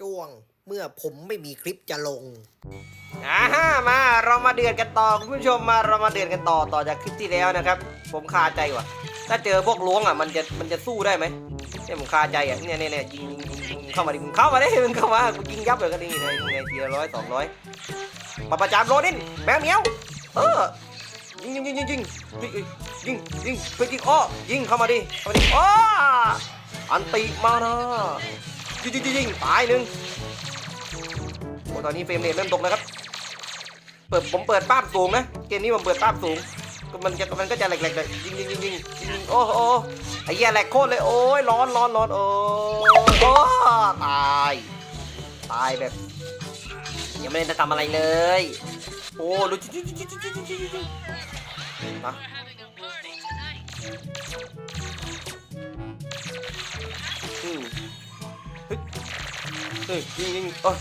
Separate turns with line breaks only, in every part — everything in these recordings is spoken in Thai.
จ้วงเมื่อผมไม่มีคลิปจะลง
อ่าฮะมาเรามาเดือดกันต่อคุณผู้ชมมาเรามาเดือดกันต่อต่อจากคลิปที่แล้วนะครับ ผมคาใจว่ะ ถ้าเจอพวกล้วงอะมันจะมันจะสู้ได้ไหมเนี่ยผมคาใจอะเนี่ยเนี่ยเนี่ยยิงเข้ามาดิมึงเข้ามาได้มึงเข้ามากูยิงยับเลยก็ดีเลยไงทีละร้อยสองร้อยมาประจามโรดินแมวเหมียวเออยิงยิงยิงยิงยิงยิงยิงไปยิงอ้อยิงเข้ามาดิเข้ามาดิอ้ออันตีมานะ ยิงยิงยิงยิงตายหนึ่งโอ้ตอนนี้เฟรมเรทเริ่มตกแล้วครับ เปิดผมเปิดป้าบสูงนะ เกมนี้ผมเปิดป้าบสูง มันจะมันก็จะแหลกๆหลกยิงยิงยิงยิงยิงโอ้โหไอ้แย่แหลกโคตรเลย โอ้ยร้อนร้อนร้อนโอ้โอ้ตาย ตายแบบยังไม่ได้ทำอะไรเลย โอ้ดูจิ๊ดจิ๊ดจิ๊ดจิ๊ดจิ๊ดจิ๊ด ฮ้ยเฮ้ยยิงยิงเออ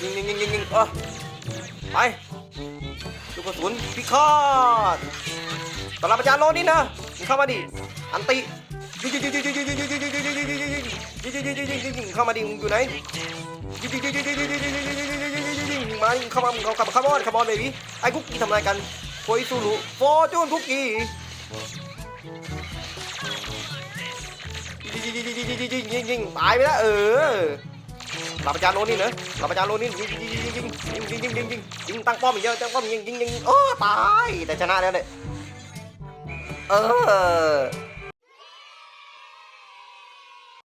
ยิงยิงยิงยิงยิงเออไปลูกกระสุนพิฆาตตลาดประจานโลนี่นะเข้ามาดิอันติยิงยิงยิงยิงยิงยิงยิงยิงยิงยิงยิงยิงยิงยิงยิงยิงยิงยิงยิงเข้ามาดิมึงอยู่ไหนยิงยิงยิงยิงยิงยิงยิงยิงยิงยิงยิงยิงยิงมาเข้ามามึงเข้าคาร์บอนคาร์บอนเบบี้ไอ้คุกกี้ทำอะไรกันโฟยซูรุฟอร์จูนคุกกี้ยิงยิงยิงยิงยิงยิงยิงยิง ตายไปแล้วเออเราประจานโลนี่เนอะเราประจานโลนี่ยิงยิงยิงยิงยิงยิงยิงยิงยิงยิงตั้งป้อมอีกเยอะตั้งป้อมยิงยิงยิงโอ้ตายแต่ชนะแล้วเนี่ยเออ